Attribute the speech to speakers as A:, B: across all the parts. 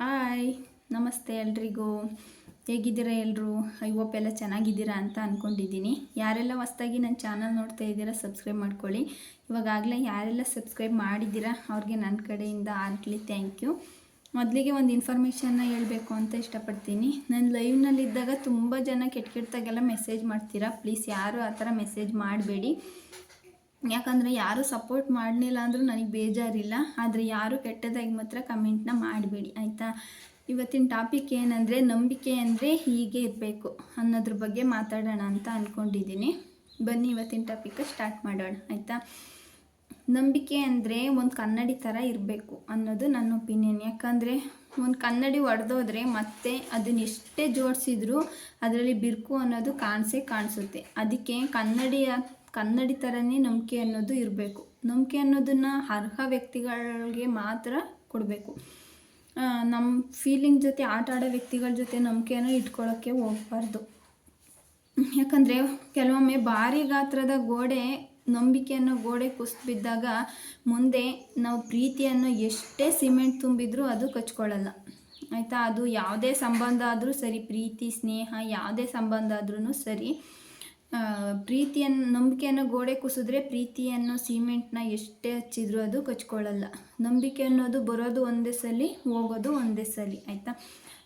A: Hi, ನಮಸ್ತೆ ಎಲ್ರಿಗೂ. ಹೇಗಿದ್ದೀರಾ ಎಲ್ಲರೂ ಐ ಹೋಪ್ ಎಲ್ಲ ಚೆನ್ನಾಗಿದ್ದೀರಾ ಅಂತ ಅಂದ್ಕೊಂಡಿದ್ದೀನಿ ಯಾರೆಲ್ಲ ಹೊಸ್ದಾಗಿ ನನ್ನ ಚಾನಲ್ ನೋಡ್ತಾ ಇದ್ದೀರಾ ಸಬ್ಸ್ಕ್ರೈಬ್ ಮಾಡ್ಕೊಳ್ಳಿ. ಇವಾಗಾಗಲೇ ಯಾರೆಲ್ಲ ಸಬ್ಸ್ಕ್ರೈಬ್ ಮಾಡಿದ್ದೀರಾ, ಅವ್ರಿಗೆ ನನ್ನ ಕಡೆಯಿಂದ ಆಗಲಿ ಥ್ಯಾಂಕ್ ಯು ಮೊದಲಿಗೆ ಒಂದು ಇನ್ಫಾರ್ಮೇಷನ್ನ ಹೇಳಬೇಕು ಅಂತ ಇಷ್ಟಪಡ್ತೀನಿ. ನಾನು ಲೈವ್ನಲ್ಲಿದ್ದಾಗ ತುಂಬ ಜನ ಕೆಟ್ಟ ಕೆಟ್ಟದಾಗೆಲ್ಲ ಮೆಸೇಜ್ ಮಾಡ್ತೀರಾ? ಪ್ಲೀಸ್ ಯಾರು ಆ ಥರ ಮೆಸೇಜ್ ಮಾಡಬೇಡಿ. ಯಾಕಂದರೆ ಯಾರು ಸಪೋರ್ಟ್ ಮಾಡಲಿಲ್ಲ ಅಂದರೂ ನನಗೆ ಬೇಜಾರಿಲ್ಲ. ಆದರೆ ಯಾರು ಕೆಟ್ಟದಾಗಿ ಮಾತ್ರ ಕಮೆಂಟ್ನ ಮಾಡಬೇಡಿ, ಆಯಿತಾ? ಇವತ್ತಿನ ಟಾಪಿಕ್ ಏನಂದರೆ, ನಂಬಿಕೆ ಅಂದರೆ ಹೀಗೆ ಇರಬೇಕು ಅನ್ನೋದ್ರ ಬಗ್ಗೆ ಮಾತಾಡೋಣ ಅಂತ ಅಂದ್ಕೊಂಡಿದ್ದೀನಿ ಬನ್ನಿ ಇವತ್ತಿನ ಟಾಪಿಕ್ ಸ್ಟಾರ್ಟ್ ಮಾಡೋಣ, ಆಯಿತಾ? ನಂಬಿಕೆ ಅಂದರೆ ಒಂದು ಕನ್ನಡಿ ಥರ ಇರಬೇಕು ಅನ್ನೋದು ನನ್ನ ಒಪಿನಿಯನ್ ಯಾಕಂದರೆ ಒಂದು ಕನ್ನಡಿ ಒಡೆದೋದ್ರೆ ಮತ್ತೆ ಅದನ್ನ ಎಷ್ಟೇ ಜೋಡಿಸಿದ್ರು ಅದರಲ್ಲಿ ಬಿರುಕು ಅನ್ನೋದು ಕಾಣಿಸೇ ಕಾಣಿಸುತ್ತೆ. ಅದಕ್ಕೆ ಕನ್ನಡಿಯ ಕನ್ನಡಿ ಥರನೇ ನಂಬಿಕೆ ಅನ್ನೋದು ಇರಬೇಕು. ನಂಬಿಕೆ ಅನ್ನೋದನ್ನು ಅರ್ಹ ವ್ಯಕ್ತಿಗಳಿಗೆ ಮಾತ್ರ ಕೊಡಬೇಕು. ನಮ್ಮ ಫೀಲಿಂಗ್ ಜೊತೆ, ಆಟ ಆಡೋ ವ್ಯಕ್ತಿಗಳ ಜೊತೆ ನಂಬಿಕೆಯನ್ನು ಇಟ್ಕೊಳ್ಳೋಕ್ಕೆ ಹೋಗ್ಬಾರ್ದು. ಯಾಕಂದರೆ ಕೆಲವೊಮ್ಮೆ ಭಾರಿ ಗಾತ್ರದ ಗೋಡೆ ನಂಬಿಕೆಯನ್ನು ಗೋಡೆ ಕುಸಿದು ಬಿದ್ದಾಗ ಮುಂದೆ ನಾವು ಪ್ರೀತಿಯನ್ನು ಎಷ್ಟೇ ಸಿಮೆಂಟ್ ತುಂಬಿದ್ರೂ ಅದು ಕಚ್ಕೊಳ್ಳಲ್ಲ. ಆಯಿತಾ? ಅದು ಯಾವುದೇ ಸಂಬಂಧ ಆದರೂ ಸರಿ, ಪ್ರೀತಿ, ಸ್ನೇಹ, ಯಾವುದೇ ಸಂಬಂಧ ಆದ್ರೂ ಸರಿ. ಪ್ರೀತಿಯನ್ನು, ನಂಬಿಕೆಯನ್ನು ಗೋಡೆ ಕುಸಿದ್ರೆ ಪ್ರೀತಿಯನ್ನು ಸಿಮೆಂಟ್ನ ಎಷ್ಟೇ ಹಚ್ಚಿದ್ರು ಅದು ಕಚ್ಕೊಳ್ಳಲ್ಲ. ನಂಬಿಕೆ ಅನ್ನೋದು ಬರೋದು ಒಂದೇ ಸಲ, ಹೋಗೋದು ಒಂದೇ ಸಲ, ಆಯಿತಾ?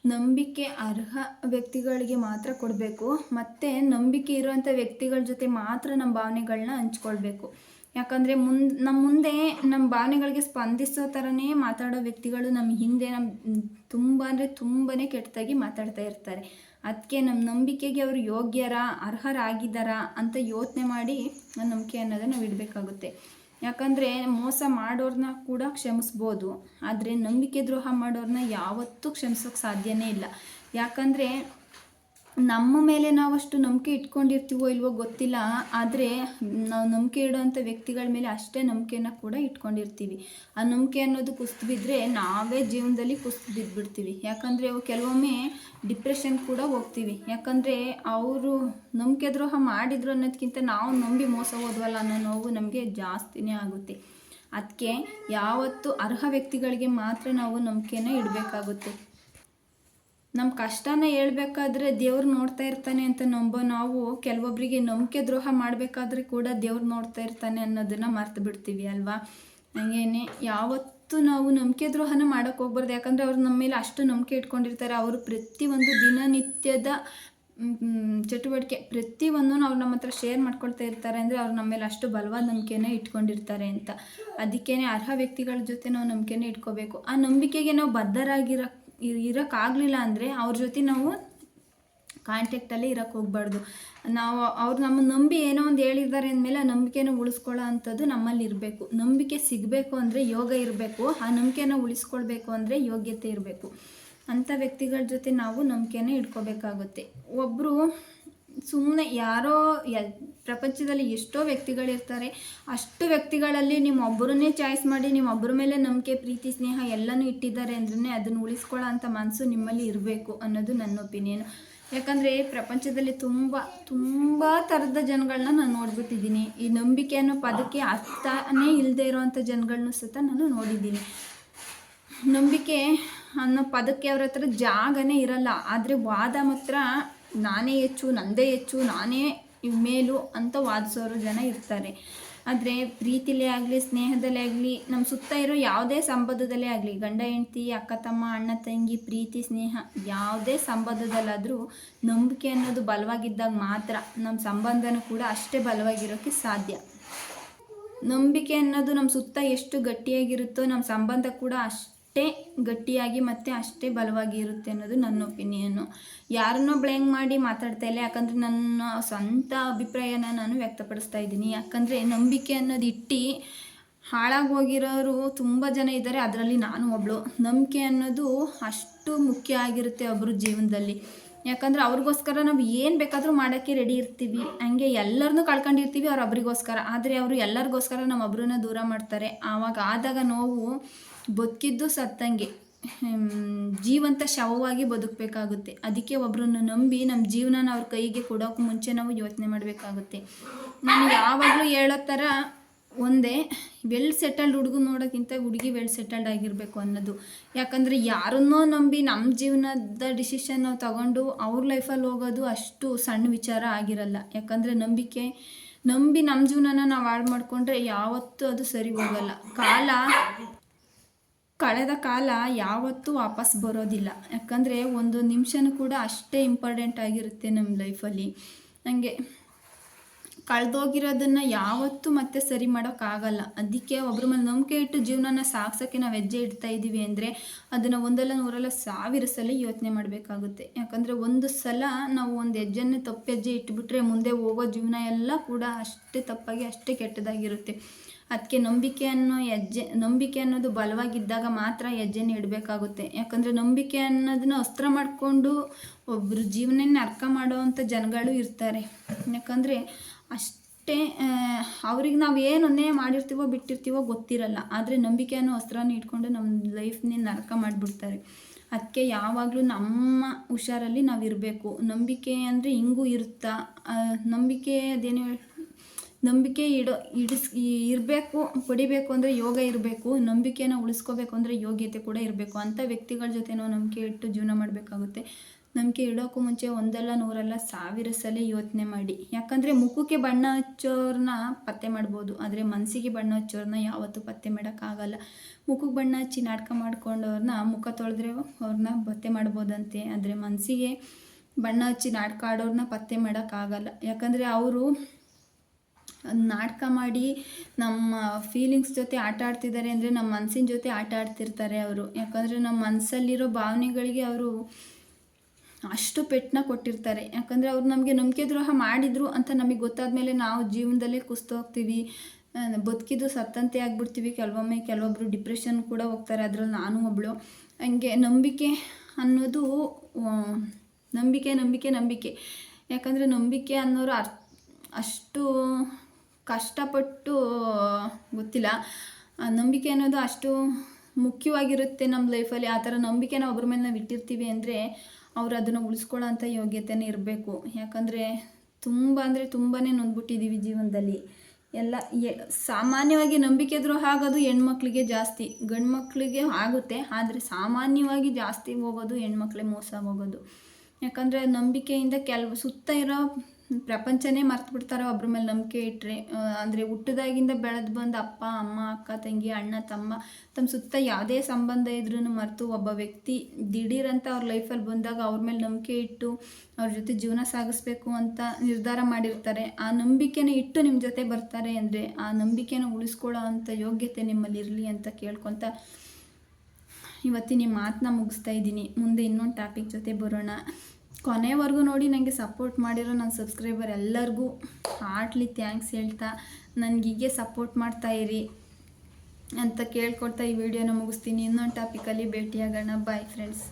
A: ನಂಬಿಕೆ ಅರ್ಹ ವ್ಯಕ್ತಿಗಳಿಗೆ ಮಾತ್ರ ಕೊಡಬೇಕು. ಮತ್ತು ನಂಬಿಕೆ ಇರುವಂಥ ವ್ಯಕ್ತಿಗಳ ಜೊತೆ ಮಾತ್ರ ನಮ್ಮ ಭಾವನೆಗಳನ್ನ ಹಂಚ್ಕೊಳ್ಬೇಕು. ಯಾಕಂದರೆ ಮುಂದೆ ನಮ್ಮ ಮುಂದೆ ನಮ್ಮ ಭಾವನೆಗಳಿಗೆ ಸ್ಪಂದಿಸೋ ಥರನೇ ಮಾತಾಡೋ ವ್ಯಕ್ತಿಗಳು ನಮ್ಮ ಹಿಂದೆ ನಮ್ಮ ತುಂಬ ಅಂದರೆ ತುಂಬಾ ಕೆಟ್ಟದಾಗಿ ಮಾತಾಡ್ತಾ ಇರ್ತಾರೆ. ಅದಕ್ಕೆ ನಮ್ಮ ನಂಬಿಕೆಗೆ ಅವರು ಯೋಗ್ಯರ, ಅರ್ಹರಾಗಿದ್ದಾರಾ ಅಂತ ಯೋಚನೆ ಮಾಡಿ ನಂಬಿಕೆ ಅನ್ನೋದನ್ನ ಇಡಬೇಕಾಗುತ್ತೆ. ಯಾಕಂದರೆ ಮೋಸ ಮಾಡೋರನ್ನ ಕೂಡ ಕ್ಷಮಿಸ್ಬೋದು, ಆದರೆ ನಂಬಿಕೆ ದ್ರೋಹ ಮಾಡೋರನ್ನ ಯಾವತ್ತೂ ಕ್ಷಮಿಸೋಕ್ಕೆ ಸಾಧ್ಯನೇ ಇಲ್ಲ. ಯಾಕಂದರೆ ನಮ್ಮ ಮೇಲೆ ನಾವಷ್ಟು ನಂಬಿಕೆ ಇಟ್ಕೊಂಡಿರ್ತೀವೋ ಇಲ್ವೋ ಗೊತ್ತಿಲ್ಲ, ಆದರೆ ನಾವು ನಂಬಿಕೆ ಇಡೋವಂಥ ವ್ಯಕ್ತಿಗಳ ಮೇಲೆ ಅಷ್ಟೇ ನಂಬಿಕೆನ ಕೂಡ ಇಟ್ಕೊಂಡಿರ್ತೀವಿ. ಆ ನಂಬಿಕೆ ಅನ್ನೋದು ಕುಸ್ತು ಬಿದ್ದರೆ ನಾವೇ ಜೀವನದಲ್ಲಿ ಕುಸ್ತು ಬಿದ್ದುಬಿಡ್ತೀವಿ ಯಾಕಂದರೆ ಕೆಲವೊಮ್ಮೆ ಡಿಪ್ರೆಷನ್ ಕೂಡ ಹೋಗ್ತೀವಿ. ಯಾಕಂದರೆ ಅವರು ನಂಬಿಕೆ ದ್ರೋಹ ಮಾಡಿದ್ರು ಅನ್ನೋದಕ್ಕಿಂತ ನಾವು ನಂಬಿ ಮೋಸ ಹೋದ್ವಲ್ಲ ಅನ್ನೋ ನೋವು ನಮಗೆ ಜಾಸ್ತಿನೇ ಆಗುತ್ತೆ. ಅದಕ್ಕೆ ಯಾವತ್ತೂ ಅರ್ಹ ವ್ಯಕ್ತಿಗಳಿಗೆ ಮಾತ್ರ ನಾವು ನಂಬಿಕೆನ ಇಡಬೇಕಾಗುತ್ತೆ. ನಮ್ಮ ಕಷ್ಟನ ಹೇಳ್ಬೇಕಾದ್ರೆ ದೇವ್ರು ನೋಡ್ತಾ ಇರ್ತಾನೆ ಅಂತ ನಂಬೋ ನಾವು ಕೆಲವೊಬ್ಬರಿಗೆ ನಂಬಿಕೆ ದ್ರೋಹ ಮಾಡಬೇಕಾದ್ರೆ ಕೂಡ ದೇವ್ರು ನೋಡ್ತಾ ಇರ್ತಾನೆ ಅನ್ನೋದನ್ನು ಮರ್ತು ಬಿಡ್ತೀವಿ ಅಲ್ವಾ? ಹಂಗೇನೆ, ಯಾವತ್ತೂ ನಾವು ನಂಬಿಕೆ ದ್ರೋಹನ ಮಾಡೋಕ್ಕೆ ಹೋಗ್ಬಾರ್ದು. ಯಾಕಂದರೆ ಅವ್ರು ನಮ್ಮ ಮೇಲೆ ಅಷ್ಟು ನಂಬಿಕೆ ಇಟ್ಕೊಂಡಿರ್ತಾರೆ. ಅವರು ಪ್ರತಿಯೊಂದು ದಿನನಿತ್ಯದ ಚಟುವಟಿಕೆ ಪ್ರತಿಯೊಂದೂ ಅವ್ರು ನಮ್ಮ ಹತ್ರ ಶೇರ್ ಮಾಡ್ಕೊಳ್ತಾ ಇರ್ತಾರೆ ಅಂದರೆ ಅವ್ರು ನಮ್ಮ ಮೇಲೆ ಅಷ್ಟು ಬಲವಾದ ನಂಬಿಕೆನ ಇಟ್ಕೊಂಡಿರ್ತಾರೆ ಅಂತ. ಅದಕ್ಕೇ ಅರ್ಹ ವ್ಯಕ್ತಿಗಳ ಜೊತೆ ನಾವು ನಂಬಿಕೆನ ಇಟ್ಕೋಬೇಕು. ಆ ನಂಬಿಕೆಗೆ ನಾವು ಬದ್ಧರಾಗಿರೋ ಇರೋಕ್ಕಾಗಲಿಲ್ಲ ಅಂದರೆ ಅವ್ರ ಜೊತೆ ನಾವು ಕಾಂಟ್ಯಾಕ್ಟಲ್ಲಿ ಇರೋಕ್ಕೆ ಹೋಗ್ಬಾರ್ದು. ನಾವು ಅವ್ರು ನಮ್ಮ ನಂಬಿ ಏನೋ ಒಂದು ಹೇಳಿದ್ದಾರೆ ಅಂದಮೇಲೆ ಆ ನಂಬಿಕೆನ ಉಳಿಸ್ಕೊಳ್ಳೋ ಅಂಥದ್ದು ನಮ್ಮಲ್ಲಿ ಇರಬೇಕು. ನಂಬಿಕೆ ಸಿಗಬೇಕು ಅಂದರೆ ಯೋಗ ಇರಬೇಕು. ಆ ನಂಬಿಕೆನ ಉಳಿಸ್ಕೊಳ್ಬೇಕು ಅಂದರೆ ಯೋಗ್ಯತೆ ಇರಬೇಕು. ಅಂಥ ವ್ಯಕ್ತಿಗಳ ಜೊತೆ ನಾವು ನಂಬಿಕೆನ ಇಟ್ಕೋಬೇಕಾಗುತ್ತೆ. ಒಬ್ಬರು ಸುಮ್ಮನೆ ಯಾರೋ ಪ್ರಪಂಚದಲ್ಲಿ ಎಷ್ಟೋ ವ್ಯಕ್ತಿಗಳಿರ್ತಾರೆ. ಅಷ್ಟು ವ್ಯಕ್ತಿಗಳಲ್ಲಿ ನೀವು ಒಬ್ಬರನ್ನೇ ಚಾಯ್ಸ್ ಮಾಡಿ, ನಿಮ್ಮೊಬ್ಬರ ಮೇಲೆ ನಂಬಿಕೆ, ಪ್ರೀತಿ, ಸ್ನೇಹ ಎಲ್ಲನೂ ಇಟ್ಟಿದ್ದಾರೆ ಅಂದ್ರೆ ಅದನ್ನು ಉಳಿಸ್ಕೊಳ್ಳೋ ಅಂಥ ಮನಸ್ಸು ನಿಮ್ಮಲ್ಲಿ ಇರಬೇಕು ಅನ್ನೋದು ನನ್ನ ಒಪಿನಿಯನ್. ಯಾಕಂದರೆ ಪ್ರಪಂಚದಲ್ಲಿ ತುಂಬ ತುಂಬ ಥರದ ಜನಗಳನ್ನ ನಾನು ನೋಡ್ಬಿಟ್ಟಿದ್ದೀನಿ. ಈ ನಂಬಿಕೆ ಅನ್ನೋ ಪದಕ್ಕೆ ಅರ್ಥನೇ ಇಲ್ಲದೆ ಇರೋವಂಥ ಜನಗಳನ್ನೂ ಸತ ನಾನು ನೋಡಿದ್ದೀನಿ. ನಂಬಿಕೆ ಅನ್ನೋ ಪದಕ್ಕೆ ಅವ್ರ ಹತ್ರ ಜಾಗನೇ ಇರಲ್ಲ. ಆದರೆ ವಾದ ಮಾತ್ರ ನಾನೇ ಹೆಚ್ಚು, ನಂದೇ ಹೆಚ್ಚು, ನಾನೇ ಮೇಲು ಅಂತ ವಾದಿಸೋರು ಜನ ಇರ್ತಾರೆ. ಆದರೆ ಪ್ರೀತಿಲೇ ಆಗಲಿ, ಸ್ನೇಹದಲ್ಲೇ ಆಗಲಿ ನಮ್ಮ ಸುತ್ತ ಇರೋ ಯಾವುದೇ ಸಂಬಂಧದಲ್ಲೇ ಆಗಲಿ, ಗಂಡ, ಹೆಂಡ್ತಿ, ಅಕ್ಕ, ತಮ್ಮ, ಅಣ್ಣ, ತಂಗಿ, ಪ್ರೀತಿ, ಸ್ನೇಹ, ಯಾವುದೇ ಸಂಬಂಧದಲ್ಲಾದರೂ ನಂಬಿಕೆ ಅನ್ನೋದು ಬಲವಾಗಿದ್ದಾಗ ಮಾತ್ರ ನಮ್ಮ ಸಂಬಂಧನೂ ಕೂಡ ಅಷ್ಟೇ ಬಲವಾಗಿರೋಕ್ಕೆ ಸಾಧ್ಯ. ನಂಬಿಕೆ ಅನ್ನೋದು ನಮ್ಮ ಸುತ್ತ ಎಷ್ಟು ಗಟ್ಟಿಯಾಗಿರುತ್ತೋ ನಮ್ಮ ಸಂಬಂಧ ಕೂಡ ಅಷ್ಟೇ ಗಟ್ಟಿಯಾಗಿ ಮತ್ತು ಅಷ್ಟೇ ಬಲವಾಗಿ ಇರುತ್ತೆ ಅನ್ನೋದು ನನ್ನ ಒಪಿನಿಯನ್ನು ಯಾರನ್ನೋ ಬ್ಲೇಮ್ ಮಾಡಿ ಮಾತಾಡ್ತಾ ಇಲ್ಲ ಯಾಕಂದರೆ ನನ್ನ ಸ್ವಂತ ಅಭಿಪ್ರಾಯನ ನಾನು ವ್ಯಕ್ತಪಡಿಸ್ತಾ ಇದ್ದೀನಿ. ಯಾಕಂದರೆ ನಂಬಿಕೆ ಅನ್ನೋದು ಇಟ್ಟು ಹಾಳಾಗಿ ಹೋಗಿರೋರು ತುಂಬ ಜನ ಇದ್ದಾರೆ, ಅದರಲ್ಲಿ ನಾನು ಒಬ್ಳು. ನಂಬಿಕೆ ಅನ್ನೋದು ಅಷ್ಟು ಮುಖ್ಯ ಆಗಿರುತ್ತೆ ಒಬ್ಬರು ಜೀವನದಲ್ಲಿ. ಯಾಕಂದರೆ ಅವ್ರಿಗೋಸ್ಕರ ನಾವು ಏನು ಬೇಕಾದರೂ ಮಾಡೋಕ್ಕೆ ರೆಡಿ ಇರ್ತೀವಿ. ಹಂಗೆ ಎಲ್ಲರನ್ನೂ ಕಳ್ಕೊಂಡಿರ್ತೀವಿ ಅವ್ರು ಅವರಿಗೋಸ್ಕರ ಆದರೆ ಅವರು ಎಲ್ಲರಿಗೋಸ್ಕರ ನಮ್ಮ ಒಬ್ಬರನ್ನ ದೂರ ಮಾಡ್ತಾರೆ. ಆವಾಗ ಆದಾಗ ನೋವು ಬದುಕಿದ್ದು ಸತ್ತಂಗೆ. ಜೀವಂತ ಶವವಾಗಿ ಬದುಕಬೇಕಾಗುತ್ತೆ. ಅದಕ್ಕೆ ಒಬ್ಬರನ್ನು ನಂಬಿ ನಮ್ಮ ಜೀವನನ ಅವ್ರ ಕೈಗೆ ಕೊಡೋಕೆ ಮುಂಚೆ ನಾವು ಯೋಚನೆ ಮಾಡಬೇಕಾಗುತ್ತೆ. ನಾನು ಯಾವಾಗಲೂ ಹೇಳೋ ಥರ ಒಂದೇ ವೆಲ್ ಸೆಟಲ್ಡ್ ಹುಡುಗ ನೋಡೋಕ್ಕಿಂತ ಹುಡುಗಿ ವೆಲ್ ಸೆಟಲ್ಡ್ ಆಗಿರಬೇಕು ಅನ್ನೋದು. ಯಾಕಂದರೆ ಯಾರನ್ನೋ ನಂಬಿ ನಮ್ಮ ಜೀವನದ ಡಿಸಿಷನ್ ನಾವು ತಗೊಂಡು ಅವ್ರ ಲೈಫಲ್ಲಿ ಹೋಗೋದು ಅಷ್ಟು ಸಣ್ಣ ವಿಚಾರ ಆಗಿರಲ್ಲ. ಯಾಕಂದರೆ ನಂಬಿಕೆ, ನಂಬಿ ನಮ್ಮ ಜೀವನನ ನಾವು ಹಾಳು ಮಾಡಿಕೊಂಡ್ರೆ ಯಾವತ್ತೂ ಅದು ಸರಿ ಹೋಗಲ್ಲ. ಕಾಲ ಕಳೆದ ಕಾಲ ಯಾವತ್ತೂ ವಾಪಸ್ ಬರೋದಿಲ್ಲ. ಯಾಕಂದರೆ ಒಂದು ನಿಮಿಷನೂ ಕೂಡ ಅಷ್ಟೇ ಇಂಪಾರ್ಟೆಂಟ್ ಆಗಿರುತ್ತೆ ನಮ್ಮ ಲೈಫಲ್ಲಿ ನನಗೆ ಕಳೆದೋಗಿರೋದನ್ನು ಯಾವತ್ತೂ ಮತ್ತೆ ಸರಿ ಮಾಡೋಕ್ಕಾಗಲ್ಲ ಅದಕ್ಕೆ ಒಬ್ಬರ ಮೇಲೆ ನಂಬಿಕೆ ಇಟ್ಟು ಜೀವನನ ಸಾಗ್ಸೋಕ್ಕೆ ನಾವು ಹೆಜ್ಜೆ ಇಡ್ತಾ ಇದ್ದೀವಿ ಅಂದರೆ ಅದನ್ನು ಒಂದಲ್ಲ ನೂರಲ್ಲ ಸಾವಿರ ಸಲ ಯೋಚನೆ ಮಾಡಬೇಕಾಗುತ್ತೆ. ಯಾಕಂದರೆ ಒಂದು ಸಲ ನಾವು ಒಂದು ಹೆಜ್ಜೆನ ತಪ್ಪು ಹೆಜ್ಜೆ ಇಟ್ಬಿಟ್ರೆ ಮುಂದೆ ಹೋಗೋ ಜೀವನ ಎಲ್ಲ ಕೂಡ ಅಷ್ಟೇ ತಪ್ಪಾಗಿ ಅಷ್ಟೇ ಕೆಟ್ಟದಾಗಿರುತ್ತೆ. ಅದಕ್ಕೆ ನಂಬಿಕೆ ಅನ್ನೋ ಹೆಜ್ಜೆ ನಂಬಿಕೆ ಅನ್ನೋದು ಬಲವಾಗಿದ್ದಾಗ ಮಾತ್ರ ಹೆಜ್ಜೆನ ಇಡಬೇಕಾಗುತ್ತೆ. ಯಾಕಂದರೆ ನಂಬಿಕೆ ಅನ್ನೋದನ್ನ ಅಸ್ತ್ರ ಮಾಡಿಕೊಂಡು ಒಬ್ಬರು ಜೀವನನ ಅರ್ಥ ಮಾಡೋವಂಥ ಜನಗಳು ಇರ್ತಾರೆ. ಯಾಕಂದರೆ ಅಷ್ಟೇ ಅವ್ರಿಗೆ ನಾವು ಏನನ್ನೇ ಮಾಡಿರ್ತೀವೋ ಬಿಟ್ಟಿರ್ತೀವೋ ಗೊತ್ತಿರಲ್ಲ. ಆದರೆ ನಂಬಿಕೆ ಅನ್ನೋ ಅಸ್ತ್ರನ ಇಟ್ಕೊಂಡು ನಮ್ಮ ಲೈಫ್ನ ನರಕ ಮಾಡಿಬಿಡ್ತಾರೆ. ಅದಕ್ಕೆ ಯಾವಾಗಲೂ ನಮ್ಮ ಹುಷಾರಲ್ಲಿ ನಾವು ಇರಬೇಕು. ನಂಬಿಕೆ ಅಂದರೆ ಹಿಂಗೂ ಇರುತ್ತಾ? ನಂಬಿಕೆ ಅದೇನು ನಂಬಿಕೆ ಇಡೋ, ಇಡಿಸ್ ಇರಬೇಕು, ಪಡಿಬೇಕು ಅಂದರೆ ಯೋಗ ಇರಬೇಕು, ನಂಬಿಕೆನ ಉಳಿಸ್ಕೋಬೇಕು ಅಂದರೆ ಯೋಗ್ಯತೆ ಕೂಡ ಇರಬೇಕು. ಅಂಥ ವ್ಯಕ್ತಿಗಳ ಜೊತೆ ನಾವು ನಂಬಿಕೆ ಇಟ್ಟು ಜೀವನ ಮಾಡಬೇಕಾಗುತ್ತೆ. ನಂಬಿಕೆ ಇಡೋಕ್ಕೂ ಮುಂಚೆ ಒಂದಲ್ಲ ನೂರಲ್ಲ ಸಾವಿರ ಸಲ ಯೋಚನೆ ಮಾಡಿ. ಯಾಕಂದರೆ ಮುಖಕ್ಕೆ ಬಣ್ಣ ಹಚ್ಚೋರನ್ನ ಪತ್ತೆ ಮಾಡ್ಬೋದು, ಆದರೆ ಮನಸ್ಸಿಗೆ ಬಣ್ಣ ಹಚ್ಚೋರನ್ನ ಯಾವತ್ತೂ ಪತ್ತೆ ಮಾಡೋಕ್ಕಾಗಲ್ಲ. ಮುಖಕ್ಕೆ ಬಣ್ಣ ಹಚ್ಚಿ ನಾಟಕ ಮಾಡ್ಕೊಂಡವ್ರನ್ನ ಮುಖ ತೊಳೆದ್ರೆ ಅವ್ರನ್ನ ಪತ್ತೆ ಮಾಡ್ಬೋದಂತೆ, ಆದರೆ ಮನಸ್ಸಿಗೆ ಬಣ್ಣ ಹಚ್ಚಿ ನಾಟಕ ಆಡೋರನ್ನ ಪತ್ತೆ ಮಾಡೋಕ್ಕಾಗಲ್ಲ. ಯಾಕಂದರೆ ಅವರು ನಾಟಕ ಮಾಡಿ ನಮ್ಮ ಫೀಲಿಂಗ್ಸ್ ಜೊತೆ ಆಟ ಆಡ್ತಿದ್ದಾರೆ ಅಂದರೆ ನಮ್ಮ ಮನಸ್ಸಿನ ಜೊತೆ ಆಟ ಆಡ್ತಿರ್ತಾರೆ ಅವರು. ಯಾಕಂದರೆ ನಮ್ಮ ಮನಸ್ಸಲ್ಲಿರೋ ಭಾವನೆಗಳಿಗೆ ಅವರು ಅಷ್ಟು ಪೆಟ್ಟನ್ನ ಕೊಟ್ಟಿರ್ತಾರೆ. ಯಾಕಂದರೆ ಅವ್ರು ನಮಗೆ ನಂಬಿಕೆ ದ್ರೋಹ ಮಾಡಿದ್ರು ಅಂತ ನಮಗೆ ಗೊತ್ತಾದ ಮೇಲೆ ನಾವು ಜೀವನದಲ್ಲೇ ಕುಸ್ತು ಹೋಗ್ತೀವಿ. ಆ, ಬದುಕಿದ್ದು ಸತ್ತಂತೆ ಆಗಿಬಿಡ್ತೀವಿ. ಕೆಲವೊಮ್ಮೆ ಕೆಲವೊಬ್ಬರು ಡಿಪ್ರೆಷನ್ ಕೂಡ ಹೋಗ್ತಾರೆ ಅದರಲ್ಲಿ ನಾನು ಒಬ್ಬಳು ಹಂಗೆ ನಂಬಿಕೆ ಅನ್ನೋದು ನಂಬಿಕೆ ನಂಬಿಕೆ ನಂಬಿಕೆ. ಯಾಕಂದರೆ ನಂಬಿಕೆ ಅನ್ನೋರು ಅರ್ ಅಷ್ಟು ಕಷ್ಟಪಟ್ಟು, ಗೊತ್ತಿಲ್ಲ. ನಂಬಿಕೆ ಅನ್ನೋದು ಅಷ್ಟು ಮುಖ್ಯವಾಗಿರುತ್ತೆ ನಮ್ಮ ಲೈಫಲ್ಲಿ. ಆ ಥರ ನಂಬಿಕೆನ ಒಬ್ಬರ ಮೇಲೆ ನಾವು ಇಟ್ಟಿರ್ತೀವಿ ಅಂದರೆ ಅವ್ರು ಅದನ್ನು ಉಳಿಸ್ಕೊಳ್ಳೋ ಅಂಥ ಯೋಗ್ಯತೆನೇ ಇರಬೇಕು. ಯಾಕಂದರೆ ತುಂಬ ಅಂದರೆ ತುಂಬಾ ನೊಂದ್ಬಿಟ್ಟಿದ್ದೀವಿ ಜೀವನದಲ್ಲಿ. ಎಲ್ಲ ಸಾಮಾನ್ಯವಾಗಿ ನಂಬಿಕೆ ದ್ರೋಹ ಆಗೋದು ಹೆಣ್ಮಕ್ಳಿಗೆ ಜಾಸ್ತಿ. ಗಂಡು ಮಕ್ಕಳಿಗೆ ಆಗುತ್ತೆ, ಆದರೆ ಸಾಮಾನ್ಯವಾಗಿ ಜಾಸ್ತಿ ಹೋಗೋದು ಹೆಣ್ಮಕ್ಳೇ ಮೋಸ ಹೋಗೋದು ಯಾಕಂದರೆ ನಂಬಿಕೆಯಿಂದ ಕೆಲವು, ಸುತ್ತ ಇರೋ ಪ್ರಪಂಚನೇ ಮರ್ತು ಬಿಡ್ತಾರೆ ಒಬ್ಬರ ಮೇಲೆ ನಂಬಿಕೆ ಇಟ್ಟರೆ ಅಂದರೆ ಹುಟ್ಟದಾಗಿಂದ ಬೆಳೆದು ಬಂದ ಅಪ್ಪ, ಅಮ್ಮ, ಅಕ್ಕ, ತಂಗಿ, ಅಣ್ಣ, ತಮ್ಮ ತಮ್ಮ ಸುತ್ತ ಯಾವುದೇ ಸಂಬಂಧ ಇದ್ರೂ ಮರೆತು ಒಬ್ಬ ವ್ಯಕ್ತಿ ದಿಢೀರಂತ ಅವ್ರ ಲೈಫಲ್ಲಿ ಬಂದಾಗ ಅವ್ರ ಮೇಲೆ ನಂಬಿಕೆ ಇಟ್ಟು ಅವ್ರ ಜೊತೆ ಜೀವನ ಸಾಗಿಸ್ಬೇಕು ಅಂತ ನಿರ್ಧಾರ ಮಾಡಿರ್ತಾರೆ. ಆ ನಂಬಿಕೆನ ಇಟ್ಟು ನಿಮ್ಮ ಜೊತೆ ಬರ್ತಾರೆ ಅಂದರೆ ಆ ನಂಬಿಕೆನ ಉಳಿಸ್ಕೊಳ್ಳೋ ಅಂತ ಯೋಗ್ಯತೆ ನಿಮ್ಮಲ್ಲಿ ಇರಲಿ ಅಂತ ಕೇಳ್ಕೊತ ಇವತ್ತಿನ ಮಾತನ್ನ ಮುಗಿಸ್ತಾ ಇದ್ದೀನಿ. ಮುಂದೆ ಇನ್ನೊಂದು ಟಾಪಿಕ್ ಜೊತೆ ಬರೋಣ. ಕೊನೆವರೆಗೂ ನೋಡಿ ನನಗೆ ಸಪೋರ್ಟ್ ಮಾಡಿರೋ ನನ್ನ ಸಬ್ಸ್ಕ್ರೈಬರ್ ಎಲ್ಲರಿಗೂ ಹಾರ್ಟ್ಲಿ ಥ್ಯಾಂಕ್ಸ್ ಹೇಳ್ತಾ, ನನಗೆ ಹೀಗೆ ಸಪೋರ್ಟ್ ಇರಿ ಅಂತ ಕೇಳ್ಕೊಡ್ತಾ ಈ ವಿಡಿಯೋನ ಮುಗಿಸ್ತೀನಿ. ಇನ್ನೊಂದು ಟಾಪಿಕಲ್ಲಿ ಭೇಟಿಯಾಗೋಣ. Bye friends